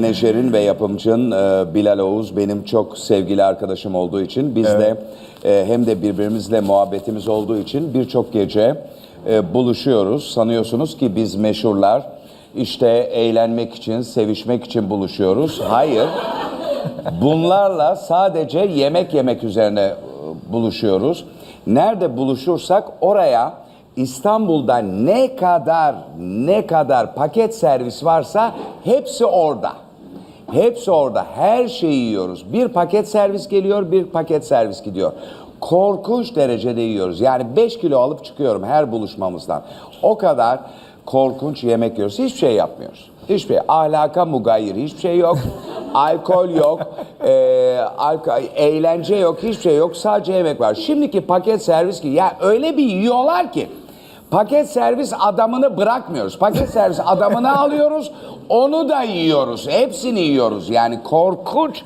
Menajerin ve yapımcın e, Bilal Oğuz benim çok sevgili arkadaşım olduğu için biz de e, hem de birbirimizle muhabbetimiz olduğu için birçok gece e, buluşuyoruz. Sanıyorsunuz ki biz meşhurlar işte eğlenmek için, sevişmek için buluşuyoruz. Hayır. Bunlarla sadece yemek yemek üzerine e, buluşuyoruz. Nerede buluşursak oraya İstanbul'da ne kadar ne kadar paket servis varsa hepsi orada. Hepsi orada. Her şeyi yiyoruz. Bir paket servis geliyor, bir paket servis gidiyor. Korkunç derecede yiyoruz. Yani 5 kilo alıp çıkıyorum her buluşmamızdan. O kadar korkunç yemek yiyoruz. Hiçbir şey yapmıyoruz. Hiçbir şey. Ahlaka mugayir hiçbir şey yok. Alkol yok. Ee, alka- eğlence yok. Hiçbir şey yok. Sadece yemek var. Şimdiki paket servis ki ya öyle bir yiyorlar ki Paket servis adamını bırakmıyoruz. Paket servis adamını alıyoruz, onu da yiyoruz. Hepsini yiyoruz. Yani korkunç,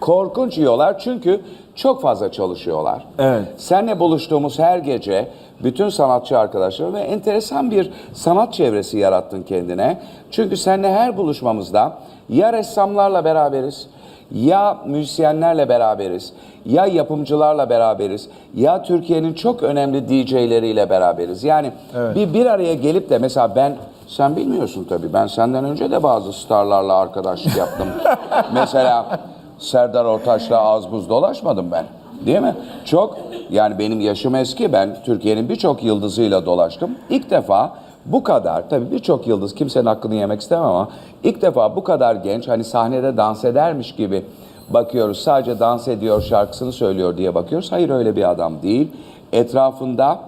korkunç yiyorlar çünkü çok fazla çalışıyorlar. Evet. Seninle buluştuğumuz her gece bütün sanatçı arkadaşlar ve enteresan bir sanat çevresi yarattın kendine. Çünkü seninle her buluşmamızda ya ressamlarla beraberiz, ya müzisyenlerle beraberiz, ya yapımcılarla beraberiz, ya Türkiye'nin çok önemli DJ'leriyle beraberiz. Yani bir bir araya gelip de mesela ben sen bilmiyorsun tabii ben senden önce de bazı starlarla arkadaşlık yaptım. mesela Serdar Ortaç'la az buz dolaşmadım ben. Değil mi? Çok yani benim yaşım eski ben Türkiye'nin birçok yıldızıyla dolaştım. İlk defa bu kadar tabii birçok yıldız kimsenin hakkını yemek istemem ama ilk defa bu kadar genç hani sahnede dans edermiş gibi bakıyoruz. Sadece dans ediyor şarkısını söylüyor diye bakıyoruz. Hayır öyle bir adam değil. Etrafında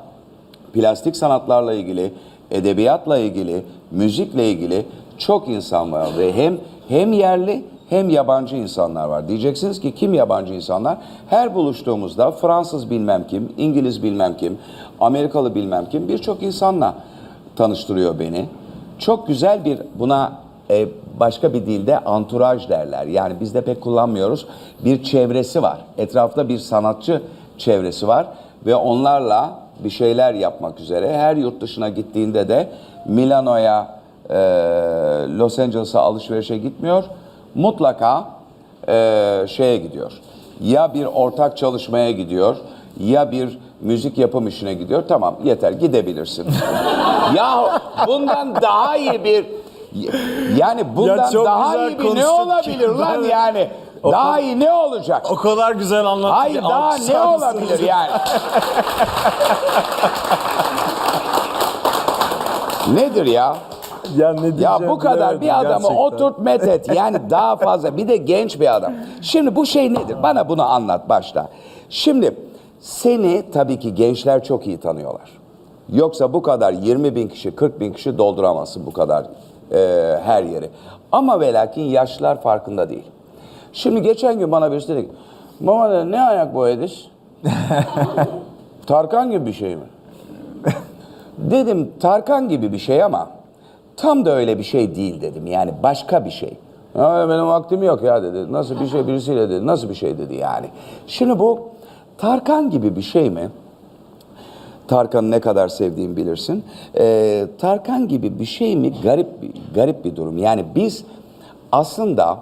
plastik sanatlarla ilgili, edebiyatla ilgili, müzikle ilgili çok insan var ve hem hem yerli hem yabancı insanlar var. Diyeceksiniz ki kim yabancı insanlar? Her buluştuğumuzda Fransız bilmem kim, İngiliz bilmem kim, Amerikalı bilmem kim birçok insanla tanıştırıyor beni. Çok güzel bir buna e, başka bir dilde anturaj derler. Yani biz de pek kullanmıyoruz. Bir çevresi var. Etrafta bir sanatçı çevresi var ve onlarla bir şeyler yapmak üzere her yurt dışına gittiğinde de Milano'ya, e, Los Angeles'a alışverişe gitmiyor. Mutlaka e, şeye gidiyor. Ya bir ortak çalışmaya gidiyor ya bir müzik yapım işine gidiyor. Tamam yeter gidebilirsin. ya bundan daha iyi bir yani bundan çok daha iyi bir ne olabilir ki. lan yani? O Daha kadar- iyi ne olacak? O kadar güzel anlattı Hayır daha ne olabilir yani? Nedir ya? Ya ne Ya bu kadar bir adamı gerçekten. oturt met Yani daha fazla bir de genç bir adam. Şimdi bu şey nedir? Bana bunu anlat başta. Şimdi seni tabii ki gençler çok iyi tanıyorlar. Yoksa bu kadar 20 bin kişi, 40 bin kişi dolduramazsın bu kadar e, her yeri. Ama ve lakin yaşlılar farkında değil. Şimdi geçen gün bana birisi dedi ki, Mama dedi, ne ayak boyadız? Tarkan gibi bir şey mi? Dedim Tarkan gibi bir şey ama tam da öyle bir şey değil dedim. Yani başka bir şey. Ya benim vaktim yok ya dedi. Nasıl bir şey birisiyle dedi. Nasıl bir şey dedi yani. Şimdi bu Tarkan gibi bir şey mi? Tarkan'ı ne kadar sevdiğimi bilirsin. Ee, Tarkan gibi bir şey mi? Garip garip bir durum. Yani biz aslında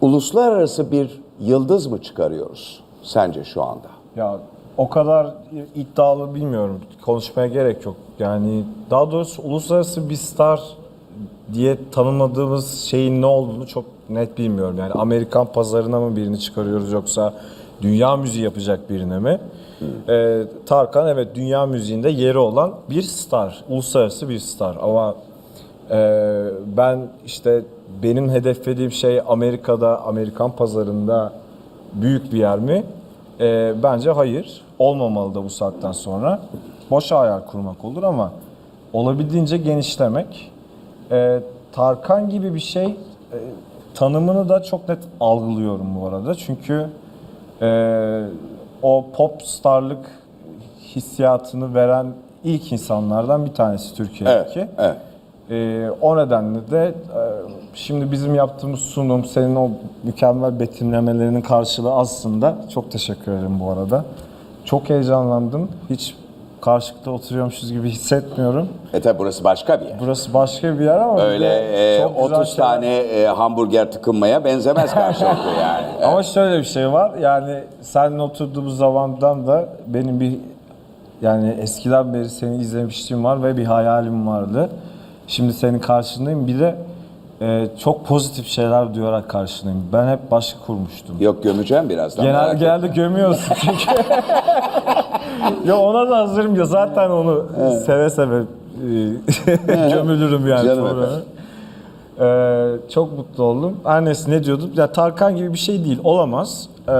uluslararası bir yıldız mı çıkarıyoruz sence şu anda? Ya o kadar iddialı bilmiyorum. Konuşmaya gerek yok. Yani daha doğrusu uluslararası bir star diye tanımladığımız şeyin ne olduğunu çok net bilmiyorum. Yani Amerikan pazarına mı birini çıkarıyoruz yoksa dünya müziği yapacak birine mi? Ee, Tarkan evet dünya müziğinde yeri olan bir star. Uluslararası bir star ama ee, ben işte benim hedeflediğim şey Amerika'da, Amerikan pazarında büyük bir yer mi? Ee, bence hayır. Olmamalı da bu saatten sonra. Boş hayal kurmak olur ama olabildiğince genişlemek. Ee, Tarkan gibi bir şey e, tanımını da çok net algılıyorum bu arada. Çünkü e, o pop starlık hissiyatını veren ilk insanlardan bir tanesi Türkiye'deki. Evet, evet. Ee, o nedenle de e, şimdi bizim yaptığımız sunum, senin o mükemmel betimlemelerinin karşılığı aslında çok teşekkür ederim bu arada. Çok heyecanlandım. Hiç karşılıklı oturuyormuşuz gibi hissetmiyorum. E tabi burası başka bir yer. Burası başka bir yer ama Öyle bir e, çok güzel 30 şeyler- tane e, hamburger tıkınmaya benzemez karşılıklı yani. Ama şöyle bir şey var. Yani seninle oturduğumuz zamandan da benim bir yani eskiden beri seni izlemişliğim var ve bir hayalim vardı. Şimdi senin karşındayım. Bir de e, çok pozitif şeyler duyarak karşındayım. Ben hep başı kurmuştum. Yok gömeceğim birazdan. Genel, merak etme. genelde gömüyorsun çünkü. ya ona da hazırım ya zaten onu seve seve e, gömülürüm yani. Canım. Ee, çok mutlu oldum. Neyse ne diyordum? Ya Tarkan gibi bir şey değil. Olamaz. Ee,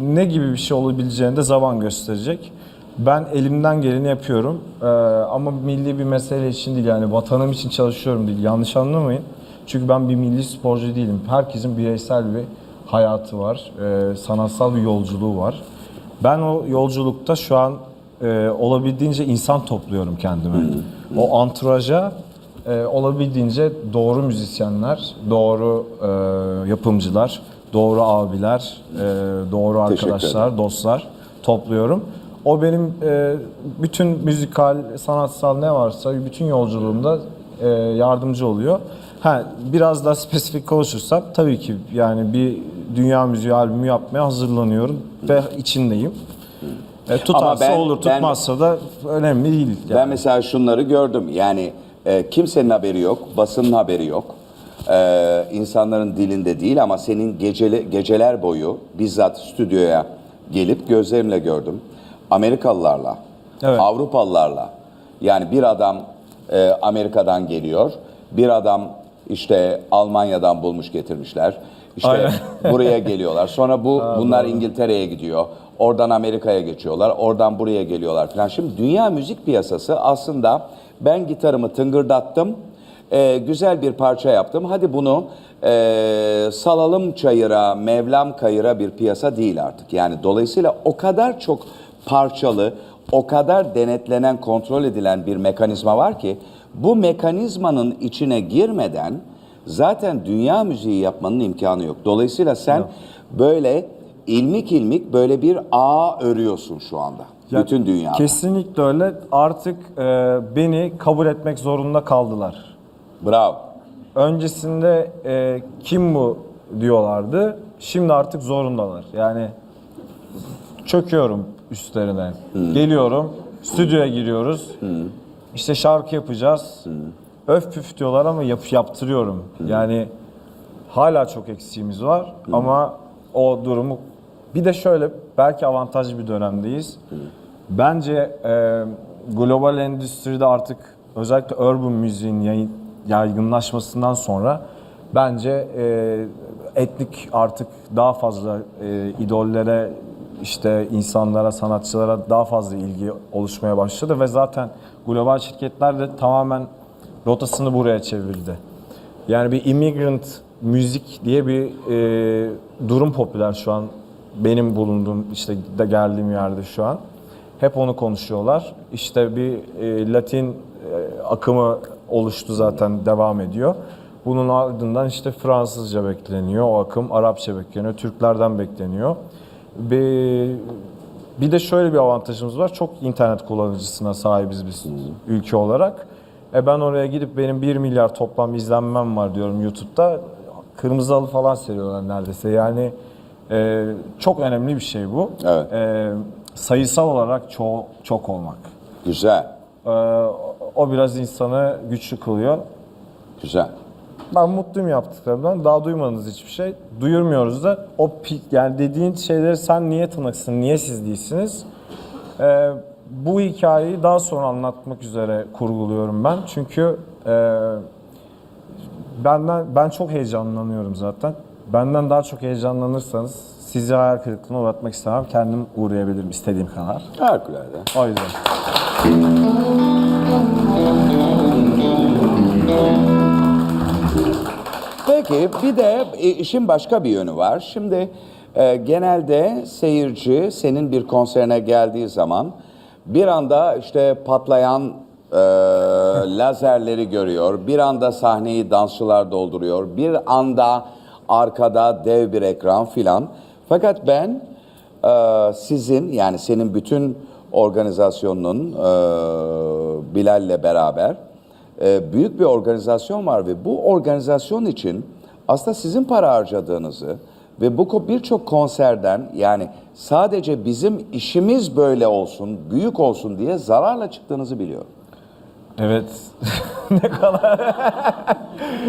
ne gibi bir şey olabileceğini de zaman gösterecek. Ben elimden geleni yapıyorum. Ee, ama milli bir mesele için değil yani vatanım için çalışıyorum değil. Yanlış anlamayın. Çünkü ben bir milli sporcu değilim. Herkesin bireysel bir hayatı var. Ee, sanatsal bir yolculuğu var. Ben o yolculukta şu an e, olabildiğince insan topluyorum kendime. O anturaja e, olabildiğince doğru müzisyenler, doğru e, yapımcılar, doğru abiler, e, doğru Teşekkür arkadaşlar, dostlar topluyorum. O benim e, bütün müzikal, sanatsal ne varsa bütün yolculuğumda e, yardımcı oluyor. Ha biraz daha spesifik konuşursam tabii ki yani bir dünya müziği albümü yapmaya hazırlanıyorum ve içindeyim. E, tutarsa ben- olur, ben- tutmazsa da önemli değil. yani. Ben mesela şunları gördüm. Yani e, kimsenin haberi yok, basının haberi yok. E, insanların dilinde değil ama senin gecele, geceler boyu bizzat stüdyoya gelip gözlerimle gördüm. Amerikalılarla, Evet. Avrupalılarla. Yani bir adam e, Amerika'dan geliyor, bir adam işte Almanya'dan bulmuş getirmişler. İşte Aynen. buraya geliyorlar. Sonra bu bunlar İngiltere'ye gidiyor. Oradan Amerika'ya geçiyorlar. Oradan buraya geliyorlar falan. Şimdi dünya müzik piyasası aslında ben gitarımı tıngırdattım. e, güzel bir parça yaptım. Hadi bunu e, salalım çayıra, Mevlam kayıra bir piyasa değil artık. Yani dolayısıyla o kadar çok parçalı, o kadar denetlenen, kontrol edilen bir mekanizma var ki bu mekanizmanın içine girmeden zaten dünya müziği yapmanın imkanı yok. Dolayısıyla sen böyle ilmik ilmik böyle bir ağ örüyorsun şu anda. Ya, bütün dünyada. Kesinlikle öyle. Artık e, beni kabul etmek zorunda kaldılar. Bravo. Öncesinde e, kim bu diyorlardı. Şimdi artık zorundalar. Yani çöküyorum üstlerine. Geliyorum, stüdyoya giriyoruz. İşte şarkı yapacağız. Öf püf diyorlar ama yap, yaptırıyorum. Yani hala çok eksiğimiz var ama o durumu bir de şöyle belki avantajlı bir dönemdeyiz. Bence e, global endüstride artık özellikle urban müziğin yaygınlaşmasından sonra bence e, etnik artık daha fazla e, idollere işte insanlara, sanatçılara daha fazla ilgi oluşmaya başladı ve zaten global şirketler de tamamen rotasını buraya çevirdi. Yani bir immigrant müzik diye bir e, durum popüler şu an. Benim bulunduğum işte de geldiğim yerde şu an. Hep onu konuşuyorlar. İşte bir e, Latin e, akımı oluştu zaten devam ediyor. Bunun ardından işte Fransızca bekleniyor o akım, Arapça bekleniyor, Türklerden bekleniyor. Bir, bir de şöyle bir avantajımız var. Çok internet kullanıcısına sahibiz biz ülke olarak. E ben oraya gidip benim 1 milyar toplam izlenmem var diyorum YouTube'da. Kırmızı halı falan seriyorlar neredeyse. Yani e, çok önemli bir şey bu. Evet. E, sayısal olarak çok çok olmak. Güzel. E, o biraz insanı güçlü kılıyor. Güzel. Ben mutluyum yaptıklarımdan. Daha duymadınız hiçbir şey. Duyurmuyoruz da. O yani dediğin şeyleri sen niye tanıksın, niye siz değilsiniz? Ee, bu hikayeyi daha sonra anlatmak üzere kurguluyorum ben. Çünkü e, benden ben çok heyecanlanıyorum zaten. Benden daha çok heyecanlanırsanız sizi hayal kırıklığına uğratmak istemem. Kendim uğrayabilirim istediğim kadar. Harikulade. O yüzden. Peki bir de e, işin başka bir yönü var. Şimdi e, genelde seyirci senin bir konserine geldiği zaman bir anda işte patlayan e, lazerleri görüyor. Bir anda sahneyi dansçılar dolduruyor. Bir anda arkada dev bir ekran filan. Fakat ben e, sizin yani senin bütün organizasyonunun e, Bilal'le beraber e, büyük bir organizasyon var ve bu organizasyon için aslında sizin para harcadığınızı ve bu birçok konserden yani sadece bizim işimiz böyle olsun, büyük olsun diye zararla çıktığınızı biliyorum. Evet.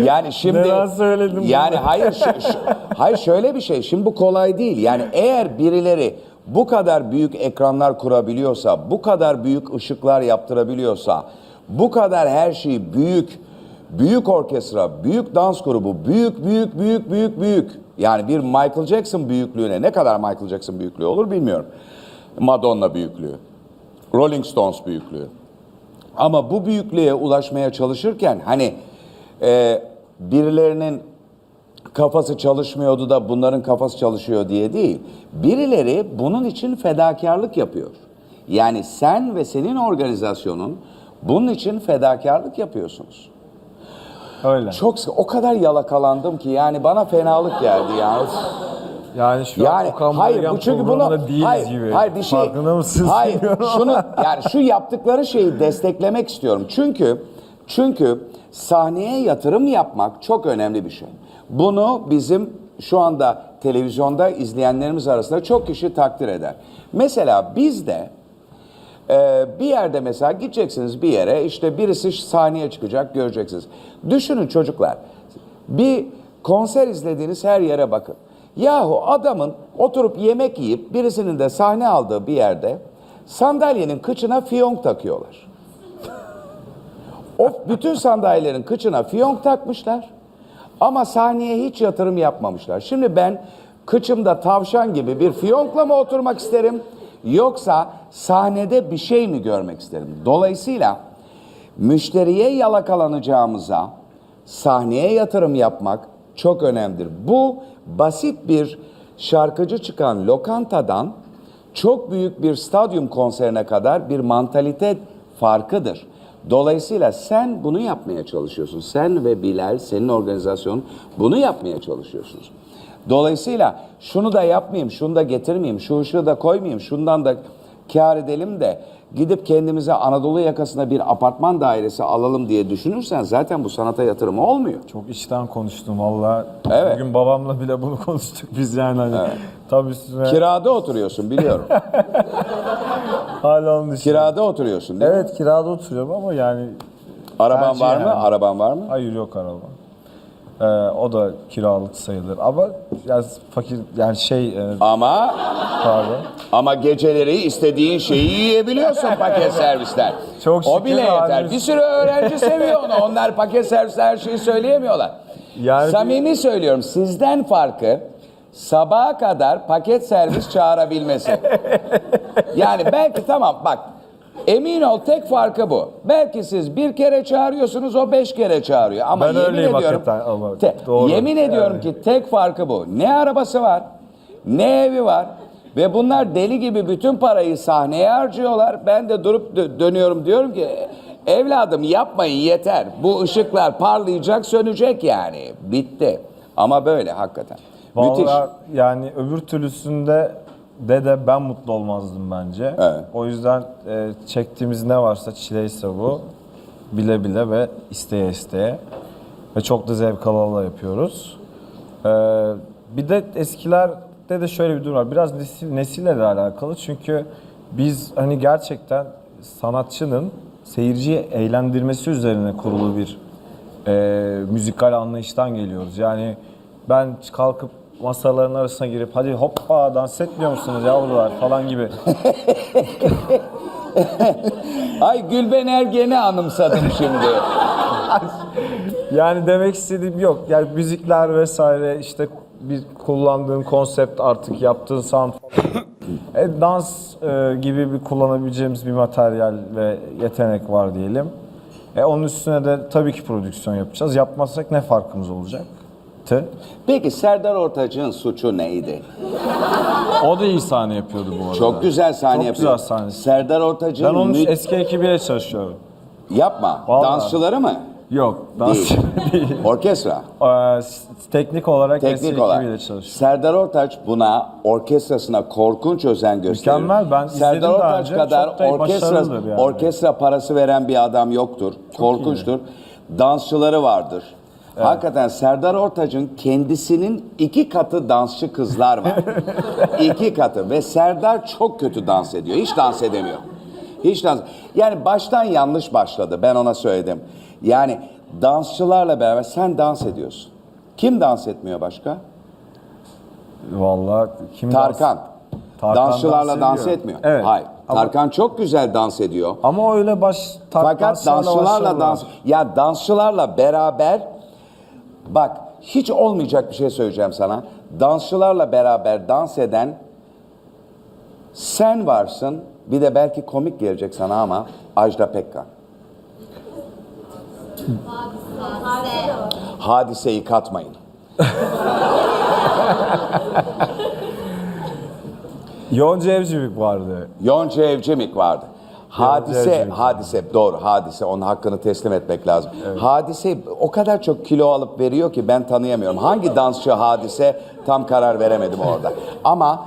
Yani şimdi Neden söyledim bunu? Yani hayır şu- şu- hayır şöyle bir şey. Şimdi bu kolay değil. Yani eğer birileri bu kadar büyük ekranlar kurabiliyorsa, bu kadar büyük ışıklar yaptırabiliyorsa, bu kadar her şeyi büyük büyük orkestra, büyük dans grubu, büyük büyük büyük büyük büyük. Yani bir Michael Jackson büyüklüğüne ne kadar Michael Jackson büyüklüğü olur bilmiyorum. Madonna büyüklüğü. Rolling Stones büyüklüğü. Ama bu büyüklüğe ulaşmaya çalışırken hani e, birilerinin kafası çalışmıyordu da bunların kafası çalışıyor diye değil. Birileri bunun için fedakarlık yapıyor. Yani sen ve senin organizasyonun bunun için fedakarlık yapıyorsunuz. Öyle. Çok sık- o kadar yalakalandım ki yani bana fenalık geldi yani. Yani şu Yani an Okan hayır bu çünkü bunu programında değiliz hayır, gibi. hayır bir şey Farkında mısınız? Hayır bilmiyorum şunu yani şu yaptıkları şeyi desteklemek istiyorum. Çünkü çünkü sahneye yatırım yapmak çok önemli bir şey. Bunu bizim şu anda televizyonda izleyenlerimiz arasında çok kişi takdir eder. Mesela bizde ee, bir yerde mesela gideceksiniz bir yere işte birisi sahneye çıkacak göreceksiniz. Düşünün çocuklar bir konser izlediğiniz her yere bakın. Yahu adamın oturup yemek yiyip birisinin de sahne aldığı bir yerde sandalyenin kıçına fiyonk takıyorlar. O bütün sandalyelerin kıçına fiyonk takmışlar. Ama sahneye hiç yatırım yapmamışlar. Şimdi ben kıçımda tavşan gibi bir fiyonkla mı oturmak isterim yoksa sahnede bir şey mi görmek isterim? Dolayısıyla müşteriye yalakalanacağımıza sahneye yatırım yapmak çok önemlidir. Bu basit bir şarkıcı çıkan lokantadan çok büyük bir stadyum konserine kadar bir mantalite farkıdır. Dolayısıyla sen bunu yapmaya çalışıyorsun. Sen ve Bilal, senin organizasyonun bunu yapmaya çalışıyorsunuz. Dolayısıyla şunu da yapmayayım, şunu da getirmeyeyim, şu ışığı da koymayayım, şundan da kâr edelim de gidip kendimize Anadolu yakasında bir apartman dairesi alalım diye düşünürsen zaten bu sanata yatırım olmuyor. Çok içten konuştum valla. Evet. Bugün babamla bile bunu konuştuk biz yani hani. Tabii üstüne Kirada oturuyorsun biliyorum. hala onun dışında. Kirada oturuyorsun değil mi? Evet kirada oturuyorum ama yani Araban var mı? yani. Araban var mı? hayır yok araba. Ee, o da kiralık sayılır ama yani fakir yani şey e, Ama pardon. Ama geceleri istediğin şeyi yiyebiliyorsun paket servisler. Çok o şükür bile yeter. Bir sürü öğrenci seviyor onu. Onlar paket servisle her şeyi söyleyemiyorlar. Yani Samimi söylüyorum sizden farkı sabaha kadar paket servis çağırabilmesi. yani belki tamam bak emin ol tek farkı bu. Belki siz bir kere çağırıyorsunuz o beş kere çağırıyor. Ama Ben yemin öyleyim ediyorum, hakikaten ama te- doğru. yemin ediyorum ki tek farkı bu. Ne arabası var ne evi var. Ve bunlar deli gibi bütün parayı sahneye harcıyorlar. Ben de durup dö- dönüyorum diyorum ki evladım yapmayın yeter. Bu ışıklar parlayacak sönecek yani. Bitti. Ama böyle hakikaten. Müthiş. Vallahi yani öbür türlüsünde de de ben mutlu olmazdım bence. Evet. O yüzden e, çektiğimiz ne varsa çileyse bu bile bile ve isteye isteye ve çok da zevk ala ala yapıyoruz. Ee, bir de eskilerde de şöyle bir durum var. Biraz nesil, nesille de alakalı çünkü biz hani gerçekten sanatçının seyirciyi eğlendirmesi üzerine kurulu bir e, müzikal anlayıştan geliyoruz. Yani ben kalkıp masaların arasına girip hadi hoppa dans etmiyor musunuz yavrular falan gibi. Ay Gülben Ergen'i anımsadım şimdi. Yani demek istediğim yok. Yani müzikler vesaire işte bir kullandığın konsept artık yaptığın sound e, dans e, gibi bir kullanabileceğimiz bir materyal ve yetenek var diyelim. E, onun üstüne de tabii ki prodüksiyon yapacağız. Yapmazsak ne farkımız olacak? Tı. Peki Serdar Ortaç'ın suçu neydi? O da iyi sahne yapıyordu bu arada. Çok güzel sahne Çok yapıyor. güzel sahne. Serdar Ortaç'ın Ben onun mü- eski ekibiyle çalışıyorum. yapma. Vallahi. Dansçıları mı? Yok, dans Değil. değil. Orkestra. Ee, s- teknik olarak Teknik esir olarak. ekibiyle çalışıyorum. Serdar Ortaç buna orkestrasına korkunç özen gösteriyor. Mükemmel, ben izledim Serdar daha Ortaç önce. kadar Çok da orkestra, başarılıdır yani. orkestra parası veren bir adam yoktur. Korkunçtur. Dansçıları vardır. Hakikaten Serdar Ortaç'ın kendisinin iki katı dansçı kızlar var. iki katı ve Serdar çok kötü dans ediyor. Hiç dans edemiyor. Hiç dans. Yani baştan yanlış başladı. Ben ona söyledim. Yani dansçılarla beraber sen dans ediyorsun. Kim dans etmiyor başka? Vallahi kim Tarkan. dans- Tarkan Dansçılarla dans, ediyor. etmiyor. Evet. Hayır. Ama, Tarkan çok güzel dans ediyor. ama öyle baş tar- Fakat dansçılarla dans ya dansçılarla beraber bak hiç olmayacak bir şey söyleyeceğim sana. Dansçılarla beraber dans eden sen varsın. Bir de belki komik gelecek sana ama Ajda Pekkan. Hadiseyi katmayın. Yonca Evcimik vardı. Yonca Evcimik vardı. Hadise, hadise doğru hadise onun hakkını teslim etmek lazım. Hadise o kadar çok kilo alıp veriyor ki ben tanıyamıyorum. Hangi dansçı hadise tam karar veremedim orada. Ama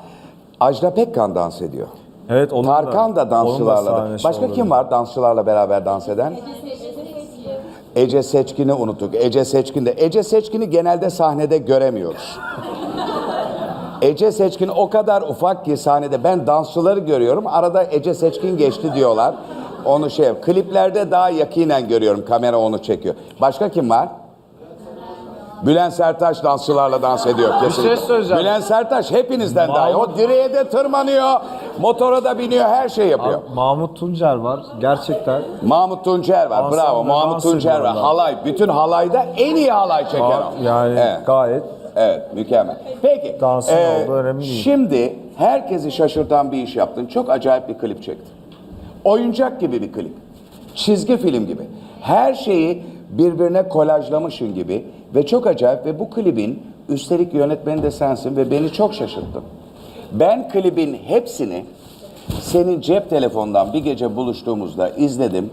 Ajda Pekkan dans ediyor. Evet onun Tarkan da dansçılarla. da- sahne Başka kim var dansçılarla beraber dans eden? Ece Seçkin'i unuttuk. Ece Seçkin de. Ece Seçkin'i genelde sahnede göremiyoruz. Ece Seçkin o kadar ufak ki sahnede ben dansçıları görüyorum. Arada Ece Seçkin geçti diyorlar. Onu şey kliplerde daha yakinen görüyorum. Kamera onu çekiyor. Başka kim var? Bülent Sertaç dansçılarla dans ediyor kesinlikle. şey söyleyeceğim. Bülent Sertaç hepinizden daha iyi. O direğe de tırmanıyor, motora da biniyor, her şey yapıyor. Mahmut Tuncer var. Gerçekten Mahmut Tuncer var. Dans Bravo. Mahmut Tuncer var. ediyorlar. Halay. Bütün halayda en iyi halay çeken o. yani Evet. gayet Evet, mükemmel. Peki. Dansın olduğu önemli değil. Şimdi herkesi şaşırtan bir iş yaptın. Çok acayip bir klip çektin. Oyuncak gibi bir klip. Çizgi film gibi. Her şeyi birbirine kolajlamışın gibi ve çok acayip ve bu klibin üstelik yönetmeni de sensin ve beni çok şaşırttın. Ben klibin hepsini senin cep telefonundan bir gece buluştuğumuzda izledim.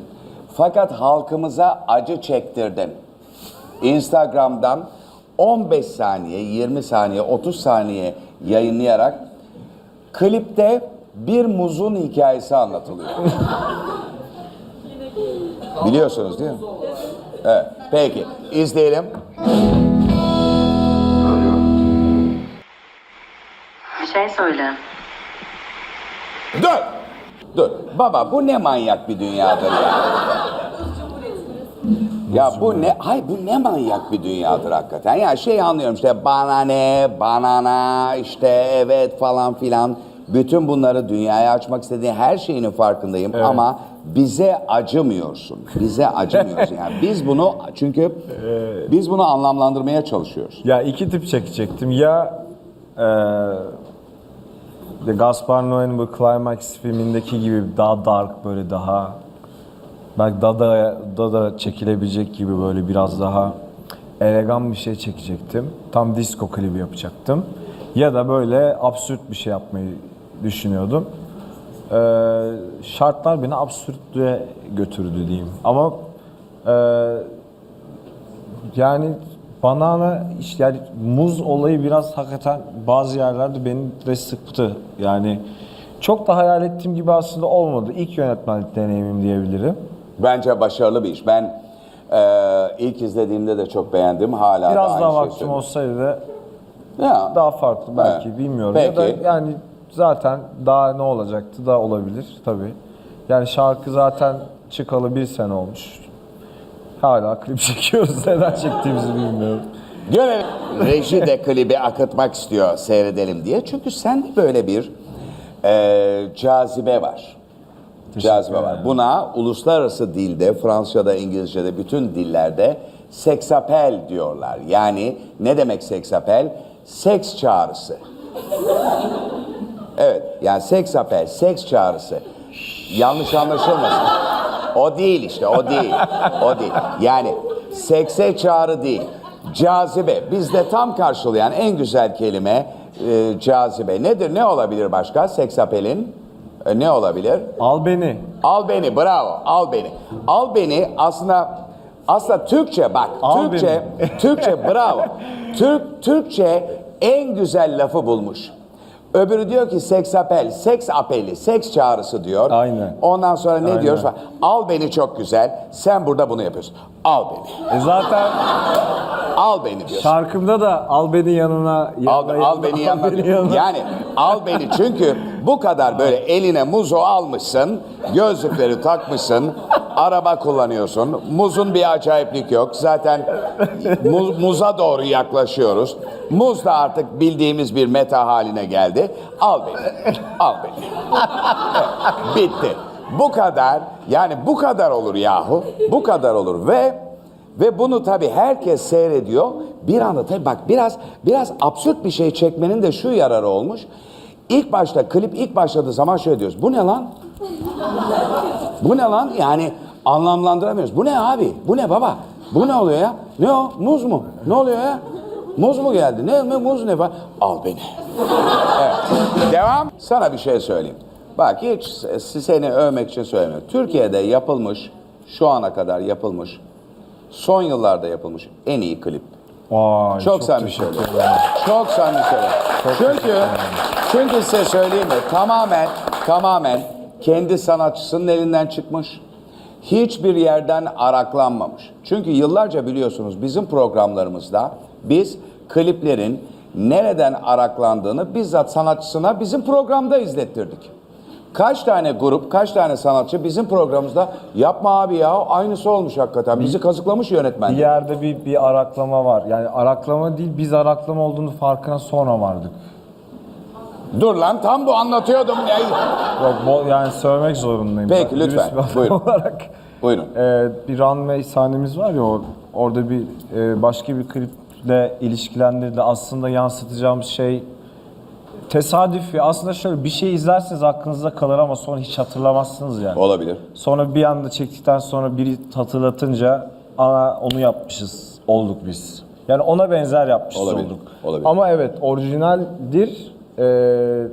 Fakat halkımıza acı çektirdin. Instagram'dan 15 saniye, 20 saniye, 30 saniye yayınlayarak klipte bir muzun hikayesi anlatılıyor. Biliyorsunuz değil mi? Evet. Peki. izleyelim. Bir şey söyle. Dur. Dur. Baba bu ne manyak bir dünyadır ya. Ya bu ne, hay bu ne manyak bir dünyadır hakikaten. Ya şey anlıyorum işte bana ne, banana, işte evet falan filan. Bütün bunları dünyaya açmak istediğin her şeyinin farkındayım ama bize acımıyorsun. Bize acımıyorsun. Yani biz bunu çünkü biz bunu anlamlandırmaya çalışıyoruz. Ya iki tip çekecektim. Ya eee Gaspar Noé'nin bu Climax filmindeki gibi daha dark böyle daha belki Dada Dada çekilebilecek gibi böyle biraz daha elegan bir şey çekecektim. Tam disco klibi yapacaktım. Ya da böyle absürt bir şey yapmayı düşünüyordum. Eee, şartlar beni absürtlüğe götürdü diyeyim. Ama eee yani banana iş yani muz olayı biraz hakikaten bazı yerlerde beni de sıktı. Yani çok da hayal ettiğim gibi aslında olmadı. İlk yönetmenlik deneyimim diyebilirim. Bence başarılı bir iş. Ben e, ilk izlediğimde de çok beğendim. Hala da Biraz aynı daha şeyi vaktim söylüyorum. olsaydı da Ya. daha farklı belki Evet. bilmiyorum. Ya da yani zaten daha ne olacaktı da olabilir tabii. Yani şarkı zaten çıkalı bir sene olmuş. Hala klip çekiyoruz. Neden çektiğimizi bilmiyorum. Görelim. Reji de klibi akıtmak istiyor seyredelim diye. Çünkü sende böyle bir e, cazibe var. Cazibe var. Buna uluslararası dilde, Fransızca'da, İngilizce'de, bütün dillerde seksapel diyorlar. Yani ne demek seksapel? Seks çağrısı. Evet, yani seks apel, seks çağrısı. Yanlış anlaşılmasın. O değil işte, o değil. O değil. Yani sekse çağrı değil. Cazibe. Bizde tam karşılayan en güzel kelime e, cazibe. Nedir, ne olabilir başka seks apelin? E, ne olabilir? Al beni. Al beni, bravo, al beni. Al beni aslında Aslında Türkçe bak. Al Türkçe, Türkçe bravo. Türk Türkçe en güzel lafı bulmuş. Öbürü diyor ki seks apel, seks apeli, seks çağrısı diyor. Aynen. Ondan sonra ne Aynen. diyoruz? Al beni çok güzel. Sen burada bunu yapıyorsun. Al beni. E zaten Al beni diyorsun. şarkımda da al beni yanına. Al, yanına, al beni yanına. Yani al beni çünkü bu kadar böyle eline muzu almışsın, gözlükleri takmışsın, araba kullanıyorsun. Muzun bir acayiplik yok. Zaten mu- muza doğru yaklaşıyoruz. Muz da artık bildiğimiz bir meta haline geldi. Al beni. Al beni. Evet, bitti. Bu kadar yani bu kadar olur yahu. Bu kadar olur ve ve bunu tabii herkes seyrediyor. Bir anda tabii bak biraz biraz absürt bir şey çekmenin de şu yararı olmuş. İlk başta klip ilk başladığı zaman şöyle diyoruz. Bu ne lan? Bu ne lan? Yani anlamlandıramıyoruz. Bu ne abi? Bu ne baba? Bu ne oluyor ya? Ne o? Muz mu? Ne oluyor ya? Muz mu geldi? Ne, ne muz ne var? Al beni. Evet. Devam. Sana bir şey söyleyeyim. Bak hiç seni övmek için söylemiyorum. Türkiye'de yapılmış, şu ana kadar yapılmış, son yıllarda yapılmış en iyi klip. Vay, Çok, samimi teşekkür söylüyorum. Çok samimi söylüyorum. Çünkü, çünkü size söyleyeyim mi? Tamamen, tamamen kendi sanatçısının elinden çıkmış. Hiçbir yerden araklanmamış. Çünkü yıllarca biliyorsunuz bizim programlarımızda biz kliplerin nereden araklandığını bizzat sanatçısına bizim programda izlettirdik. Kaç tane grup, kaç tane sanatçı bizim programımızda yapma abi ya aynısı olmuş hakikaten. Bizi kazıklamış yönetmen. Bir yerde bir, bir araklama var. Yani araklama değil biz araklama olduğunu farkına sonra vardık. Dur lan tam bu anlatıyordum. Ya. Yok, bo- yani söylemek zorundayım. Peki, Ben lütfen. dürüst bir adam Buyurun. Olarak, Buyurun. Ee, bir runway sahnemiz var ya or- orada bir e, başka bir kliple ilişkilendirdi. Aslında yansıtacağımız şey tesadüfi. Aslında şöyle bir şey izlerseniz aklınızda kalır ama sonra hiç hatırlamazsınız yani. Olabilir. Sonra bir anda çektikten sonra biri hatırlatınca Aa, onu yapmışız olduk biz. Yani ona benzer yapmışız Olabilir, olduk. olabilir. Ama evet orijinaldir. Ee,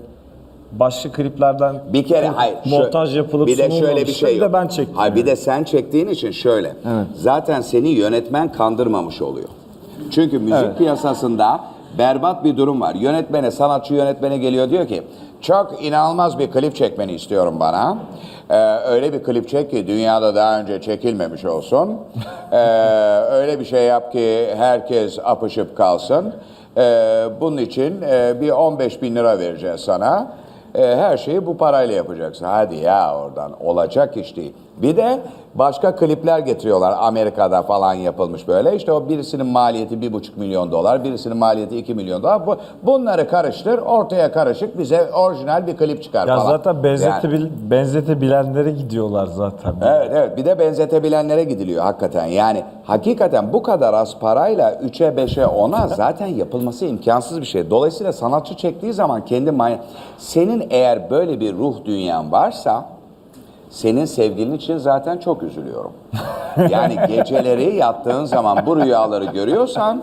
başka kliplerden Bir kere hayır. şö- montaj yapılıp bir de şöyle bir şey Bir de yok. ben çektim. Hayır bir de sen çektiğin için şöyle. Zaten seni yönetmen kandırmamış oluyor. Çünkü müzik Evet. piyasasında berbat bir durum var. Yönetmene, sanatçı yönetmene geliyor diyor ki çok inanılmaz bir klip çekmeni istiyorum bana. Ee, öyle bir klip çek ki dünyada daha önce çekilmemiş olsun. Ee, öyle bir şey yap ki herkes apışıp kalsın. Ee, bunun için e, bir 15 bin lira vereceğiz sana. E, her şeyi bu parayla yapacaksın. Hadi ya oradan olacak iş değil. Bir de başka klipler getiriyorlar Amerika'da falan yapılmış böyle. İşte o birisinin maliyeti bir buçuk milyon dolar, birisinin maliyeti iki milyon dolar. Bu, bunları karıştır, ortaya karışık bize orijinal bir klip çıkar Ya falan. zaten Yani- benzetebil benzetebilenlere gidiyorlar zaten. Evet evet bir de benzetebilenlere gidiliyor hakikaten. Yani hakikaten bu kadar az parayla 3'e 5'e 10'a zaten yapılması imkansız bir şey. Dolayısıyla sanatçı çektiği zaman kendi may- senin eğer böyle bir ruh dünyan varsa senin sevgilin için zaten çok üzülüyorum. Yani geceleri yattığın zaman bu rüyaları görüyorsan